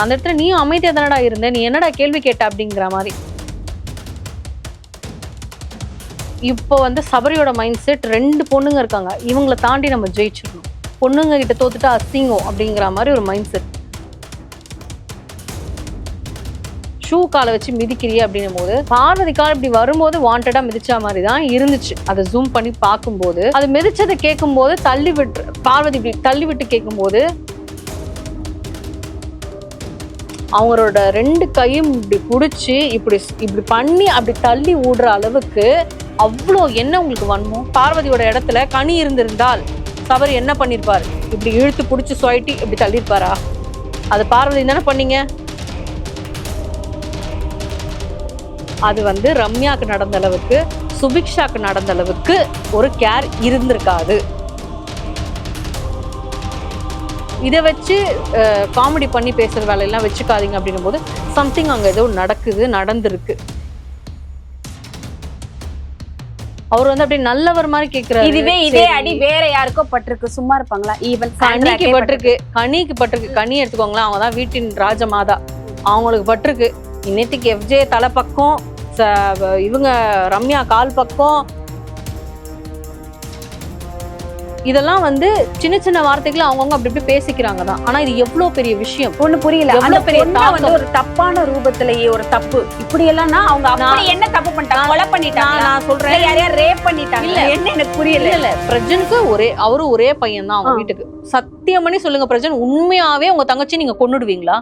அந்த இடத்துல நீயும் அமைதியா தானடா இருந்த? நீ என்னடா கேள்வி கேட்ட அப்படிங்கிற மாதிரி. இப்போ வந்து சபரியோட மைண்ட் செட் ரெண்டு பொண்ணுங்க இருக்காங்க. இவங்களை தாண்டி நம்ம ஜெயிச்சிடணும். பொண்ணுங்க கிட்ட தோத்துட்டா அசிங்கம் அப்படிங்கிற மாதிரி ஒரு மைண்ட் செட் ஷூ காலை வச்சு மிதிக்கிறியே அப்படின்னும் போது பார்வதி கால் இப்படி வரும்போது வாண்டடா மிதிச்ச மாதிரி தான் இருந்துச்சு. அதை ஜூம் பண்ணி பார்க்கும்போது அது மிதிச்சதை கேட்கும்போது தள்ளி விட்டு பார்வதி இப்படி தள்ளி விட்டு கேட்கும்போது அவங்களோட ரெண்டு கையும் இப்படி பிடிச்சி இப்படி இப்படி பண்ணி அப்படி தள்ளி விடுற அளவுக்கு அவ்வளோ என்ன உங்களுக்கு வன்மோ பார்வதியோட இடத்துல கனி இருந்திருந்தால் சபரி என்ன பண்ணிருப்பார்? இப்படி இழுத்து பிடிச்சி சொயிட்டி இப்படி தள்ளியிருப்பாரா அது பார்வதி தானே பண்ணீங்க? அது வந்து ரம்யாவுக்கு நடந்த அளவுக்கு சுபிக்ஷாக்கு நடந்த அளவுக்கு ஒரு கேர் இருந்திருக்காது. இதை வச்சு காமெடி பண்ணி பேசுற வேலையெல்லாம் வச்சுக்காதீங்க அப்படின்னும் போது சம்திங் அங்க ஏதோ நடக்குது நடந்திருக்கு. அவர் வந்து அப்படி நல்லவர் மாதிரி கேக்குறாரு. இதுவே இதே. அடி வேற யாருக்கோ பட்டிருக்கு சும்மா இருப்பாங்களா? ஈவன் கனிக்கு பட்டிருக்கு. கனிக்கு பட்டிருக்கு. கனி எடுத்துக்கோங்களேன் அவங்க தான் வீட்டின் ராஜமாதா. அவங்களுக்கு பட்டிருக்கு. இன்னத்துக்கு எஃப்ஜே தலை பக்கம் இவங்க ரம்யா கால் பக்கம் இதெல்லாம் வந்து சின்ன சின்ன வார்த்தைகளை அவங்கவுங்க அப்படி இப்படி பேசிக்கிறாங்க தான் ஆனா இது எவ்வளவு பெரிய விஷயம்? ஒண்ணு புரியல. எவ்வளவு அந்த பெரிய வந்து. ஒரு தப்பான ரூபத்திலேயே ஒரு தப்பு. இப்படி எல்லாம்னா அவங்க அப்படி என்ன தப்பு பண்ணிட்டாங்க கொலை பண்ணிட்டாங்க நான் சொல்றேன். யாரையா ரேப் பண்ணிட்டாங்க இல்ல. என்ன எனக்கு புரியல. இல்ல பிரஜனுக்கு ஒரே அவரு ஒரே பையன் தான் அவங்க. வீட்டுக்கு. சத்தியம் பண்ணி சொல்லுங்க பிரஜன். உண்மையாவே உங்க தங்கச்சி நீங்க கொன்னுடுவீங்களா?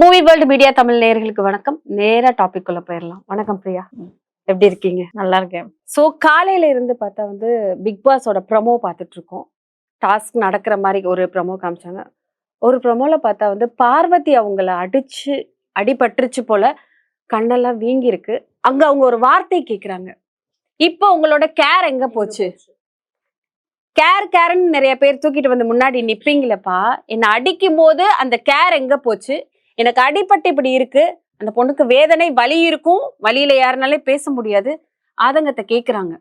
மூவி வேர்ல்டு மீடியா தமிழ் நேயர்களுக்கு வணக்கம். நேரா டாபிக் குள்ள போயிடலாம் வணக்கம் பிரியா. எப்படி இருக்கீங்க? நல்லா இருக்கேன். சோ காலையில இருந்து பார்த்தா வந்து பிக் பாஸோட ப்ரமோ பார்த்துட்டு இருக்கோம். டாஸ்க் நடக்கிற மாதிரி ஒரு ப்ரமோ காமிச்சாங்க. ஒரு ப்ரமோல பார்த்தா வந்து பார்வதி அவங்கள அடிச்சு அடிபட்டுருச்சு போல கண்ணெல்லாம் வீங்கி இருக்கு அங்க அவங்க ஒரு வார்த்தை கேக்குறாங்க. இப்போ உங்களோட கேர் எங்க போச்சு? கேர் கேர்ன்னு நிறைய பேர் தூக்கிட்டு வந்து முன்னாடி நிப்பீங்களப்பா. என்னை அடிக்கும் போது அந்த கேர் எங்க போச்சு? எனக்கு அடிபட்டு இப்படி இருக்கு. அந்த பொண்ணுக்கு வேதனை வலி இருக்கும். வழியில யாருனாலே பேச முடியாது. ஆதங்கத்தை கேட்குறாங்க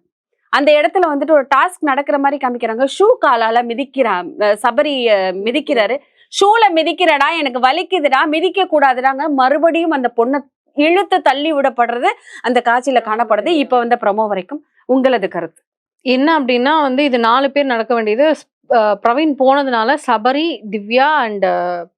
அந்த இடத்துல வந்துட்டு ஒரு டாஸ்க் நடக்கிற மாதிரி காமிக்கிறாங்க. ஷூ காலால மிதிக்கிறா சபரி மிதிக்கிறாரு. ஷூல மிதிக்கிறடா எனக்கு வலிக்குதுடா மிதிக்க கூடாதுடாங்க. மறுபடியும் அந்த பொண்ணை இழுத்து தள்ளி விடப்படுறது அந்த காட்சியில காணப்படுது. இப்ப வந்த ப்ரமோ வரைக்கும் உங்களது கருத்து. என்ன அப்படின்னா வந்து இது நாலு பேர் நடக்க வேண்டியது. பிரவீன் போனதுனால சபரி திவ்யா அண்ட்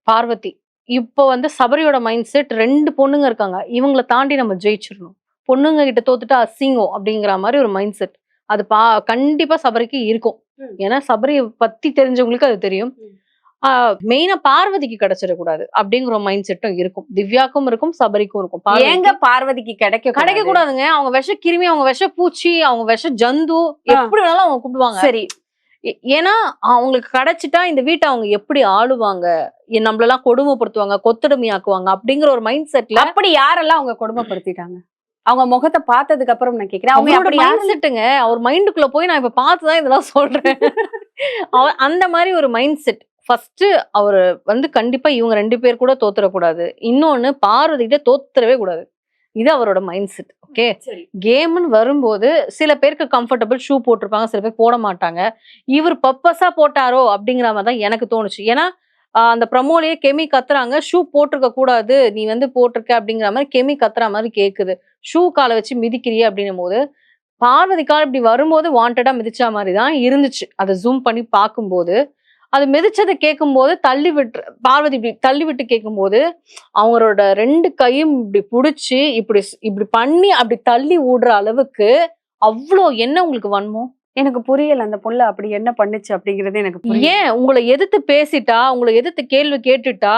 பார்வதி. இப்போ வந்து சபரியோட மைண்ட் செட் ரெண்டு பொண்ணுங்க இருக்காங்க. இவங்களை தாண்டி நம்ம ஜெயிச்சிடணும். பொண்ணுங்க கிட்ட தோத்துட்டா அசிங்கம் அப்படிங்கிற மாதிரி ஒரு மைண்ட் செட் அது பா கண்டிப்பா சபரிக்கு இருக்கும். ஏன்னா சபரி பத்தி தெரிஞ்சவங்களுக்கு அது தெரியும். மெயினா பார்வதிக்கு கிடைச்சிடக்கூடாது அப்படிங்கிற மைண்ட் செட்டும் இருக்கும். திவ்யாக்கும் இருக்கும் சபரிக்கும் இருக்கும். ஏங்க பார்வதிக்கு கிடைக்க கிடைக்க கூடாதுங்க அவங்க விஷ கிருமி அவங்க விஷ பூச்சி அவங்க விஷ ஜந்து எப்படி வேணாலும் அவங்க கூப்பிடுவாங்க. சரி. ஏன்னா அவங்களுக்கு கிடைச்சிட்டா இந்த வீட்டை அவங்க எப்படி ஆளுவாங்க? நம்மளெல்லாம் கொடுமைப்படுத்துவாங்க கொத்தடிமையாக்குவாங்க அப்படிங்கிற ஒரு மைண்ட் செட்ல அப்படி யாரெல்லாம் அவங்க கொடுமைப்படுத்திட்டாங்க? அவங்க முகத்தை பார்த்ததுக்கு அப்புறம் நான் கேக்குறேன். அவங்க அப்படி மைண்ட் செட்டுங்க அவர் மைண்டுக்குள்ள போய் நான் இப்ப பார்த்துதான் இதெல்லாம் சொல்றேன். அவ- அந்த மாதிரி ஒரு மைண்ட் செட் ஃபர்ஸ்ட் அவர் வந்து கண்டிப்பா இவங்க ரெண்டு பேர் கூட தோத்துறக்கூடாது இன்னொன்னு பார்வதி கிட்ட தோத்துறவே கூடாது. இது அவரோட மைண்ட் செட் ஓகே கேம்னு வரும்போது சில பேருக்கு கம்ஃபர்டபுள் ஷூ போட்டிருப்பாங்க சில பேர் போட மாட்டாங்க. இவர் பர்பஸா போட்டாரோ அப்படிங்கிற மாதிரி தான் எனக்கு தோணுச்சு. ஏன்னா அந்த ப்ரமோலயே கெமி கத்துறாங்க ஷூ போட்டிருக்க கூடாது நீ வந்து போட்டிருக்க அப்படிங்கிற மாதிரி கெமி கத்துற மாதிரி கேக்குது. ஷூ காலை வச்சு மிதிக்கிறியே அப்படின்னும் போது பார்வதி கால் இப்படி வரும்போது வாண்டடா மிதிச்ச மாதிரி தான் இருந்துச்சு. அதை ஜூம் பண்ணி பார்க்கும்போது அது மிதிச்சதை கேட்கும்போது தள்ளி விட்டு பார்வதி இப்படி தள்ளி விட்டு கேட்கும்போது அவங்களோட ரெண்டு கையும் இப்படி பிடிச்சி இப்படி இப்படி பண்ணி அப்படி தள்ளி விடுற அளவுக்கு அவ்வளோ என்ன உங்களுக்கு வன்மோ? எனக்கு புரியல அந்த புள்ள அப்படி என்ன பண்ணுச்சு அப்படிங்கறது எனக்கு ஏன் உங்களை எதிர்த்து பேசிட்டா உங்களை எதிர்த்து கேள்வி கேட்டுட்டா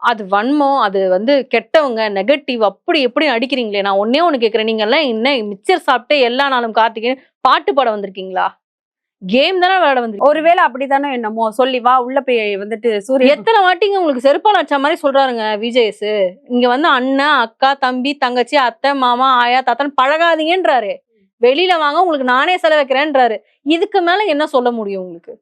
அது வன்மம் அது வந்து கெட்டவங்க நெகட்டிவ் அப்படி எப்படி அடிக்கிறீங்களே. நான் ஒன்னே ஒண்ணு கேக்குறேன். நீங்க எல்லாம் என்ன மிச்சர் சாப்பிட்டு எல்லா நாளும் கார்த்திகை பாட்டு பாட வந்திருக்கீங்களா? கேம் தானே விளையாட வந்திருக்கீங்க? ஒருவேளை அப்படித்தானே என்னமோ சொல்லி வா உள்ள போய் வந்துட்டு சூரிய எத்தனை வாட்டிங்க உங்களுக்கு செருப்பால் வச்ச மாதிரி சொல்றாருங்க விஜயஸ் இங்க வந்து அண்ணன் அக்கா தம்பி தங்கச்சி அத்தை மாமா ஆயா தாத்தன் பழகாதீங்கன்றாரு. வெளியில வாங்க உங்களுக்கு நானே செலவைக்கிறேன்றாரு இதுக்கு மேல என்ன சொல்ல முடியும் உங்களுக்கு?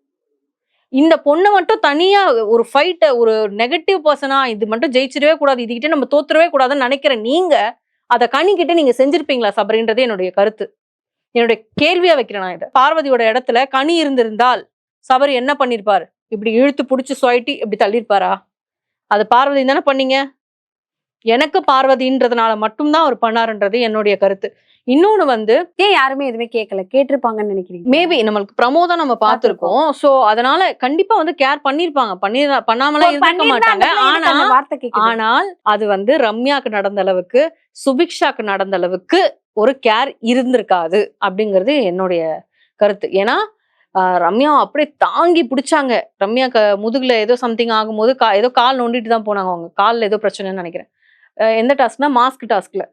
இந்த பொண்ணை மட்டும் தனியா ஒரு ஃபைட்ட ஒரு நெகட்டிவ் பர்சனா இது மட்டும் ஜெயிச்சிடவே கூடாது இதுகிட்ட நம்ம தோத்துறவே கூடாதுன்னு நினைக்கிற நீங்க அதை கனி கிட்ட நீங்க செஞ்சிருப்பீங்களா சபரின்றது என்னுடைய கருத்து. என்னுடைய கேள்வியா வைக்கிறேன் நான் இதை. பார்வதியோட இடத்துல கனி இருந்திருந்தால் சபரி என்ன பண்ணிருப்பாரு? இப்படி இழுத்து புடிச்சு சொயிட்டி இப்படி தள்ளியிருப்பாரா அது பார்வதி தானே பண்ணீங்க? எனக்கு பார்வதின்றதுனால மட்டும்தான் அவர் பண்ணாருன்றது என்னுடைய கருத்து. இன்னொன்னு வந்து ஏன் யாருமே எதுவுமே கேட்கல கேட்டிருப்பாங்கன்னு நினைக்கிறீங்க? மேபி நம்மளுக்கு ப்ரமோ தான் நம்ம பார்த்திருக்கோம். சோ அதனால கண்டிப்பா வந்து கேர் பண்ணிருப்பாங்க. பண்ணி பண்ணாமலாம் இருக்க மாட்டாங்க. ஆனா ஆனால் அது வந்து ரம்யாக்கு நடந்த அளவுக்கு சுபிக்ஷாக்கு நடந்த அளவுக்கு ஒரு கேர் இருந்திருக்காது அப்படிங்கிறது என்னுடைய கருத்து. ஏன்னா ரம்யா அப்படியே தாங்கி பிடிச்சாங்க. ரம்யா க முதுகுல ஏதோ சம்திங் ஆகும்போது கா ஏதோ கால் நோண்டிட்டு தான் போனாங்க அவங்க. காலில் ஏதோ பிரச்சனைன்னு நினைக்கிறேன். எந்த டாஸ்க்னா மாஸ்க் டாஸ்க்ல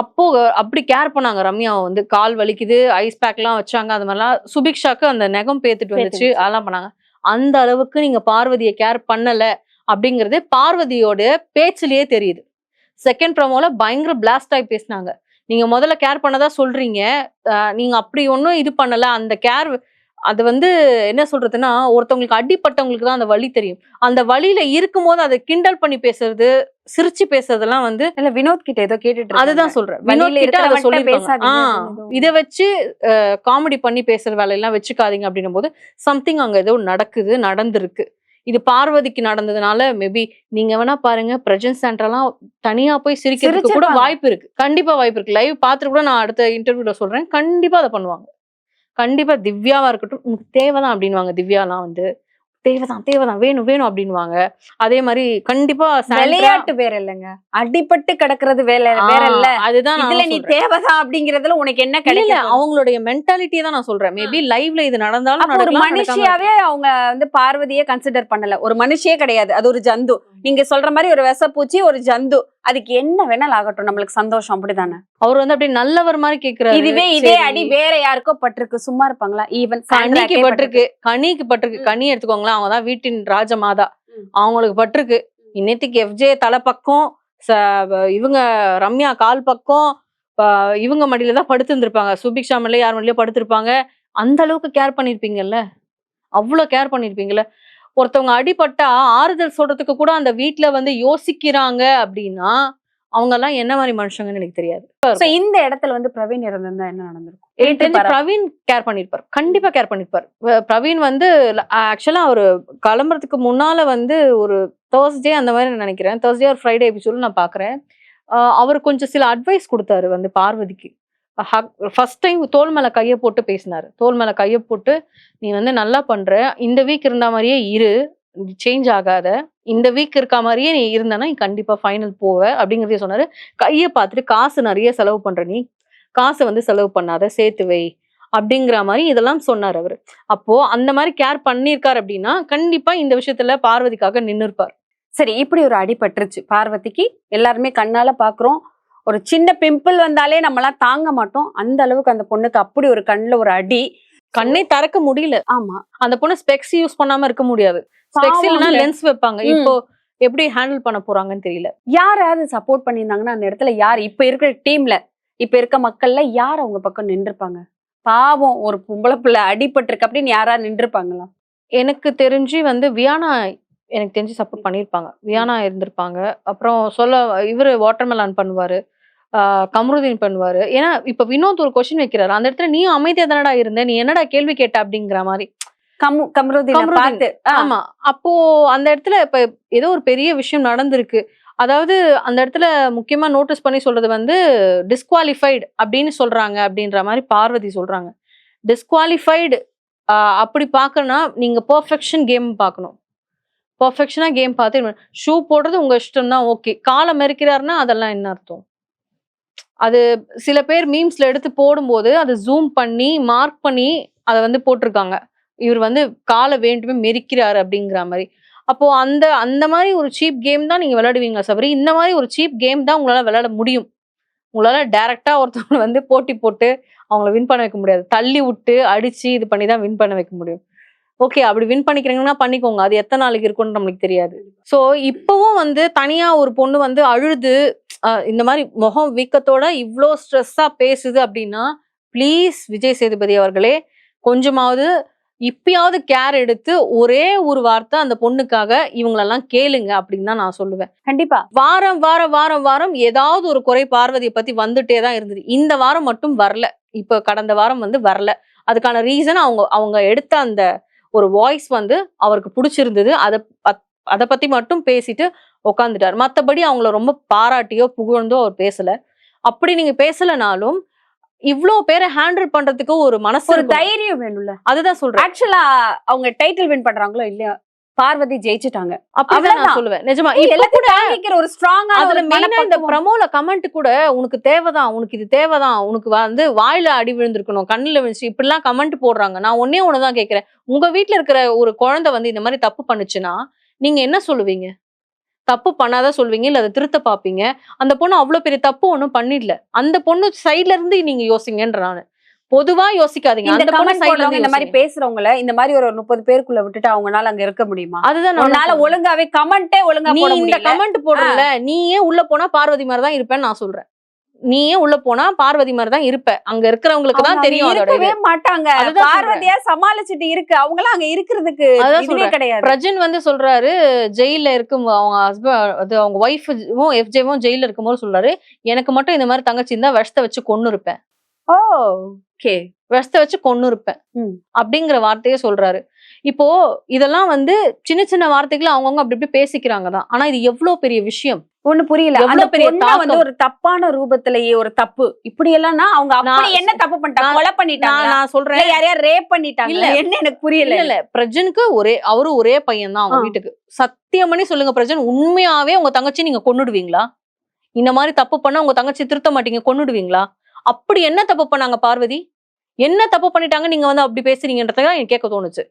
அப்போ அப்படி கேர் பண்ணாங்க ரம்யாவை வந்து. கால் வலிக்குது ஐஸ் பேக்லாம் வச்சாங்க அது மாதிரிலாம். சுபிக்ஷாக்கு அந்த நெகம் பேத்துட்டு வந்துச்சு. அதெல்லாம் பண்ணாங்க. அந்த அளவுக்கு நீங்க பார்வதியை கேர் பண்ணல அப்படிங்கிறது பார்வதியோட பேச்சிலேயே தெரியுது. செகண்ட் ப்ரோமோல பயங்கர பிளாஸ்ட் ஆகி பேசினாங்க. நீங்க முதல்ல கேர் பண்ணதா சொல்றீங்க. நீங்க அப்படி ஒன்றும் இது பண்ணல. அந்த கேர் அது வந்து என்ன சொல்றதுன்னா ஒருத்தவங்களுக்கு அடிப்பட்டவங்களுக்கு தான் அந்த வலி தெரியும். அந்த வலியில இருக்கும்போது அதை கிண்டல் பண்ணி பேசுறது சிரிச்சு பேசுறதெல்லாம் வந்து இல்ல வினோத் கிட்ட ஏதோ கேட்டுட்டு. அதுதான் சொல்றேன். வினோத் கிட்ட அதை ஏதோ. இதை வச்சு காமெடி பண்ணி பேசுற வேலையெல்லாம் வச்சுக்காதீங்க அப்படின்னும் போது சம்திங் அங்க ஏதோ நடக்குது நடந்திருக்கு. இது பார்வதிக்கு நடந்ததுனால மேபி நீங்க வேணா பாருங்க பிரஜன் சென்டர்லாம் தனியா போய் சிரிக்கிறதுக்கு கூட. வாய்ப்பு இருக்கு. கண்டிப்பா வாய்ப்பு இருக்கு. லைவ் பார்த்துட்டு கூட நான் அடுத்த இன்டர்வியூல சொல்றேன். கண்டிப்பா அதை பண்ணுவாங்க. கண்டிப்பா திவ்யாவா இருக்கட்டும் உனக்கு தேவைதான் அப்படின்வாங்க திவ்யாலாம் வந்து. தேவைதான் தேவைதான் வேணும் வேணும் அப்படின்வாங்க அதே மாதிரி கண்டிப்பா விளையாட்டு வேற இல்லைங்க. அடிபட்டு கிடக்குறது வேற வேற இல்ல. அதுதான் இதுல நான் நீ. தேவைதான் அப்படிங்கறதுல உனக்கு என்ன இல்ல, இல்ல கிடைக்கும் அவங்களுடைய மென்டாலிட்டியை தான் நான் சொல்றேன். மேபி லைவ்ல இது நடந்தாலும் ஒரு மனுஷியாவே அவங்க வந்து பார்வதியே கன்சிடர் பண்ணல. ஒரு மனுஷியே கிடையாது. அது ஒரு ஜந்து. நீங்க சொல்ற மாதிரி ஒரு விசப்பூச்சி ஒரு ஜந்து அதுக்கு என்ன வேணாலும் ஆகட்டும். நம்மளுக்கு சந்தோஷம் அப்படிதானே? அவர் வந்து அப்படி நல்லவர் மாதிரி கேக்குறாரு. இதுவே இதே. அடி வேற யாருக்கோ பட்டிருக்கு. சும்மா இருப்பாங்களா? ஈவன் கனிக்கு பட்டிருக்கு. கனிக்கு பட்டிருக்கு. கனி எடுத்துக்கோங்களேன். அவங்க தான் வீட்டின் ராஜமாதா. அவங்களுக்கு பட்டிருக்கு. இன்னைக்கு எஃப்ஜே தலை பக்கம் இவங்க ரம்யா கால் பக்கம் இவங்க மடியில தான் படுத்திருந்திருப்பாங்க. சுபிக்ஷா மடியில யார் மடியிலயோ படுத்திருப்பாங்க. அந்த அளவுக்கு கேர் பண்ணிருப்பீங்கல்ல? அவ்வளவு கேர் பண்ணிருப்பீங்கல்ல? ஒருத்தவங்க அடிபட்டா ஆறுதல் சொல்றதுக்கு கூட அந்த வீட்ல வந்து யோசிக்கிறாங்க அப்படின்னா அவங்க எல்லாம் என்ன மாதிரி மனுஷங்கன்னு எனக்கு தெரியாது. சோ இந்த இடத்துல வந்து பிரவீன் இருந்திருந்தா என்ன நடந்திருக்கும்? எனக்கு தெரிஞ்சு பரவ- பிரவீன் கேர் பண்ணிருப்பார். கண்டிப்பா கேர் பண்ணிருப்பார். பிரவீன் வந்து ஆக்சுவலா அவரு கிளம்புறதுக்கு முன்னால வந்து ஒரு தேர்ஸ்டே அந்த மாதிரி நான் நினைக்கிறேன். தேர்ஸ்டே ஒரு ஃப்ரைடே எபிசோட் நான் பாக்குறேன். அவர் கொஞ்சம் சில அட்வைஸ் கொடுத்தாரு வந்து பார்வதிக்கு. ஹக் ஃபர்ஸ்ட் டைம் தோல் மேல கையை போட்டு பேசினார். தோல் மேல கையை போட்டு நீ வந்து நல்லா பண்ற. இந்த வீக் இருந்த மாதிரியே இரு. சேஞ்ச் ஆகாத. இந்த வீக் இருக்க மாதிரியே நீ இருந்தனா நீ கண்டிப்பா ஃபைனல் போவ. அப்படிங்கறதே சொன்னாரு. கையை பார்த்துட்டு காசு நிறைய செலவு பண்ற நீ. காசை வந்து செலவு பண்ணாத. சேர்த்து வை. அப்படிங்கிற மாதிரி இதெல்லாம் சொன்னார் அவரு. அப்போ அந்த மாதிரி கேர் பண்ணியிருக்காரு அப்படின்னா கண்டிப்பா இந்த விஷயத்துல பார்வதிக்காக நின்று இருப்பார் சரி இப்படி ஒரு அடிபட்டுருச்சு பார்வதிக்கு எல்லாருமே கண்ணால பாக்குறோம். ஒரு சின்ன பிம்பிள் வந்தாலே நம்மளாம் தாங்க மாட்டோம். அந்த அளவுக்கு அந்த பொண்ணுக்கு அப்படி ஒரு கண்ணுல ஒரு அடி. கண்ணே திறக்க முடியல. ஆமா. அந்த பொண்ணு ஸ்பெக்ஸ் யூஸ் பண்ணாம இருக்க முடியாது. ஸ்பெக்ஸ் இல்லைன்னா. லென்ஸ் வைப்பாங்க. இப்போ எப்படி ஹேண்டில் பண்ண போறாங்கன்னு தெரியல. யாராவது சப்போர்ட் பண்ணியிருந்தாங்கன்னா அந்த இடத்துல யார் இப்ப இருக்கிற டீம்ல இப்ப இருக்க மக்கள்ல யார் அவங்க பக்கம் நின்றுப்பாங்க? பாவம் ஒரு பொம்பளை பிள்ளை அடிபட்டிருக்கு அப்படின்னு யாராவது நின்றுப்பாங்களா? எனக்கு தெரிஞ்சு வந்து வியானா எனக்கு தெரிஞ்சு சப்போர்ட் பண்ணியிருப்பாங்க. வியானா இருந்திருப்பாங்க. அப்புறம் சொல்ல இவரு வாட்டர்மெலான் பண்ணுவாரு. கம்ருதீன் பண்ணுவாரு. ஏன்னா இப்ப வினோத் ஒரு கொஸ்டின் வைக்கிறாரு. அந்த இடத்துல நீயும் அமைதியா தானடா இருந்த? நீ என்னடா கேள்வி கேட்ட அப்படிங்கிற மாதிரி. ஆமா. அப்போ அந்த இடத்துல இப்ப ஏதோ ஒரு பெரிய விஷயம் நடந்திருக்கு. அதாவது அந்த இடத்துல முக்கியமா நோட்டீஸ் பண்ணி சொல்றது வந்து டிஸ்குவாலிஃபைடு அப்படின்னு சொல்றாங்க அப்படின்ற மாதிரி பார்வதி சொல்றாங்க. டிஸ்குவாலிஃபைடு அப்படி பார்க்கணும்னா நீங்க பெர்ஃபெக்ஷன் கேம் பார்க்கணும். பெர்ஃபெக்ஷனா கேம் பார்த்து ஷூ போடுறது உங்க இஷ்டம் தான் ஓகே காலை மெரிக்கிறாருன்னா அதெல்லாம் என்ன அர்த்தம்? அது சில பேர் மீம்ஸ்ல எடுத்து போடும்போது அதை ஜூம் பண்ணி மார்க் பண்ணி அதை வந்து போட்டிருக்காங்க. இவர் வந்து காலை வேண்டுமே மெரிக்கிறாரு அப்படிங்கிற மாதிரி. அப்போ அந்த அந்த மாதிரி ஒரு சீப் கேம் தான் நீங்க விளையாடுவீங்க சபரி? இந்த மாதிரி ஒரு சீப் கேம் தான் உங்களால விளையாட முடியும். உங்களால டைரக்டா ஒருத்தவங்களை வந்து போட்டி போட்டு அவங்கள வின் பண்ண வைக்க முடியாது. தள்ளி விட்டு அடிச்சு இது பண்ணி தான் வின் பண்ண வைக்க முடியும். ஓகே அப்படி வின் பண்ணிக்கிறீங்கன்னா பண்ணிக்கோங்க. அது எத்தனை நாளைக்கு இருக்கும்னு நம்மளுக்கு தெரியாது. ஸோ இப்போவும் வந்து தனியா ஒரு பொண்ணு வந்து அழுது இந்த மாதிரி முகம் வீக்கத்தோட இவ்வளோ ஸ்ட்ரெஸ்ஸா பேசுது அப்படின்னா ப்ளீஸ் விஜய் சேதுபதி அவர்களே கொஞ்சமாவது இப்பயாவது கேர் எடுத்து ஒரே ஒரு வார்த்தை அந்த பொண்ணுக்காக இவங்களெல்லாம் கேளுங்க அப்படின்னு தான் நான் சொல்லுவேன். கண்டிப்பா. வாரம் வாரம் வாரம் வாரம் ஏதாவது ஒரு குறை பார்வதியை பத்தி வந்துட்டே தான் இருந்தது. இந்த வாரம் மட்டும் வரல. இப்ப கடந்த வாரம் வந்து வரல. அதுக்கான ரீசன் அவங்க அவங்க எடுத்த அந்த ஒரு வாய்ஸ் வந்து அவருக்கு பிடிச்சிருந்தது. அதை அதை பத்தி மட்டும் பேசிட்டு உட்காந்துட்டார் மத்தபடி அவங்கள ரொம்ப பாராட்டியோ புகழ்ந்தோ அவர் பேசல. அப்படி நீங்க பேசலனாலும் இவ்ளோ பேரை ஹேண்டில் பண்றதுக்கு ஒரு மனசு ஒரு. தைரியம் வேணும்ல. அதுதான் சொல்றேன். ஆக்சுவலா அவங்க டைட்டில் வின் பண்றாங்களோ இல்லையா பார்வதி ஜெயிச்சிட்டாங்க. அப்படிதான் நான். சொல்லுவேன். நிஜமா எல்லாத்தையும் ஒரு ஸ்ட்ராங்கா அதுல மெயினா இந்த ப்ரமோல கமெண்ட் கூட உனக்கு தேவைதான் உனக்கு இது தேவைதான் உனக்கு வந்து வாயில அடி விழுந்திருக்கணும் கண்ணுல விழுந்துச்சு இப்படிலாம் கமெண்ட் போடுறாங்க. நான் ஒன்னே ஒண்ணுதான் கேக்குறேன். உங்க வீட்ல இருக்கிற ஒரு குழந்தை வந்து இந்த மாதிரி தப்பு பண்ணுச்சுன்னா நீங்க என்ன சொல்லுவீங்க? தப்பு பண்ணாத சொல்வீங்க இல்ல அதை திருத்த பாப்பீங்க? அந்த பொண்ணு அவ்வளவு பெரிய தப்பு ஒண்ணும் பண்ணிடல. அந்த பொண்ணு சைடுல இருந்து நீங்க யோசிங்கன்ற நானு. பொதுவா யோசிக்காதீங்க. இந்த அந்த பொண்ணு கமெண்ட் சைடுல போடுறவங்க இருந்து இந்த மாதிரி. பேசுறவங்கள இந்த மாதிரி ஒரு முப்பது பேருக்குள்ள விட்டுட்டு அவங்கனால அங்க இருக்க முடியுமா? அதுதான் உன்னால. ஒழுங்காவே கமெண்டே ஒழுங்கா நீ இந்த கமெண்ட் போடுறல நீயே உள்ள போனா பார்வதி மாதிரி தான் இருப்பேன்னு நான் சொல்றேன். நீயே உள்ள போனா பார்வதி மாதிரி தான் இருப்ப அங்க இருக்கிறவங்களுக்கு அவங்க தான் தெரியும் இருக்கவே. மாட்டாங்க. பார்வதியா சமாளிச்சுட்டு இருக்கு அவங்களாம் அங்க இருக்கிறதுக்கு. கிடையாது பிரஜன் வந்து சொல்றாரு ஜெயில இருக்கும் அவங்க ஹஸ்பண்ட் அவங்க ஒய்ஃபும் எஃப்ஜேவும் ஜெயில இருக்கும்போது சொல்றாரு எனக்கு மட்டும் இந்த மாதிரி தங்கச்சி இருந்தா விஷத்தை வச்சு கொன்னு இருப்பேன் ஓ ஓகே விஷத்தை வச்சு கொன்னு இருப்பேன். அப்படிங்கிற வார்த்தையே சொல்றாரு இப்போ இதெல்லாம் வந்து சின்ன சின்ன வார்த்தைகளை அவங்கவுங்க அப்படி இப்படி பேசிக்கிறாங்க தான் ஆனா இது எவ்வளவு பெரிய விஷயம்? ஒண்ணு புரியல. அந்த பெரிய வந்து. ஒரு தப்பான ரூபத்திலேயே ஒரு தப்பு. இப்படி எல்லாம்னா அவங்க அப்படி என்ன தப்பு பண்ணிட்டாங்க? கொலை பண்ணிட்டாங்க நான் சொல்றேன். யாரையா ரேப் பண்ணிட்டாங்க இல்ல. என்ன எனக்கு புரியல. இல்ல பிரஜனுக்கு ஒரே அவரு ஒரே பையன் தான் அவங்க. வீட்டுக்கு. சத்தியம் பண்ணி சொல்லுங்க பிரஜன். உண்மையாவே உங்க தங்கச்சி நீங்க கொன்னுடுவீங்களா? இந்த மாதிரி தப்பு பண்ணா உங்க தங்கச்சி திருத்த மாட்டீங்க கொன்னுடுவீங்களா? அப்படி என்ன தப்பு பண்ணாங்க பார்வதி? என்ன தப்பு பண்ணிட்டாங்க நீங்க வந்து அப்படி பேசுறீங்கன்றத எனக்கு கேட்க தோணுச்சு.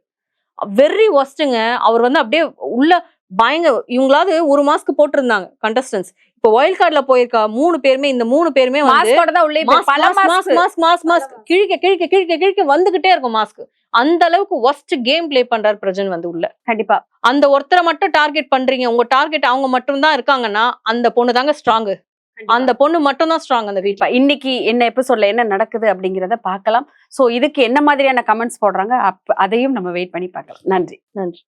வெரி ஒஸ்ட்டுங்க அவர் வந்து அப்படியே உள்ள பயங்க இவங்களாவது ஒரு மாஸ்க் போட்டிருந்தாங்க கண்டஸ்டன்ஸ் இப்போ ஒயில்ட் கார்டுல போயிருக்கா மூணு பேருமே இந்த மூணு பேருமே மாஸ்க் மாஸ்க் மாஸ்க் மாஸ்க் கிழிக்க கிழிக்க கிழிக்க கிழிக்க வந்துகிட்டே இருக்கும் மாஸ்க் அந்த அளவுக்கு ஒஸ்ட் கேம் ப்ளே பண்றாரு பிரஜன் வந்து உள்ள. கண்டிப்பா. அந்த ஒருத்தரை மட்டும் டார்கெட் பண்றீங்க. உங்க டார்கெட் அவங்க மட்டும் தான் இருக்காங்கன்னா அந்த பொண்ணு தாங்க ஸ்ட்ராங் அந்த பொண்ணு மட்டும் தான் ஸ்ட்ராங் அந்த வீட்ல. இப்ப இன்னைக்கு என்ன எபிசோட்ல என்ன நடக்குது அப்படிங்கறத பார்க்கலாம். சோ இதுக்கு என்ன மாதிரியான கமெண்ட்ஸ் போடுறாங்க அப்ப அதையும் நம்ம வெயிட் பண்ணி பார்க்கலாம். நன்றி. நன்றி.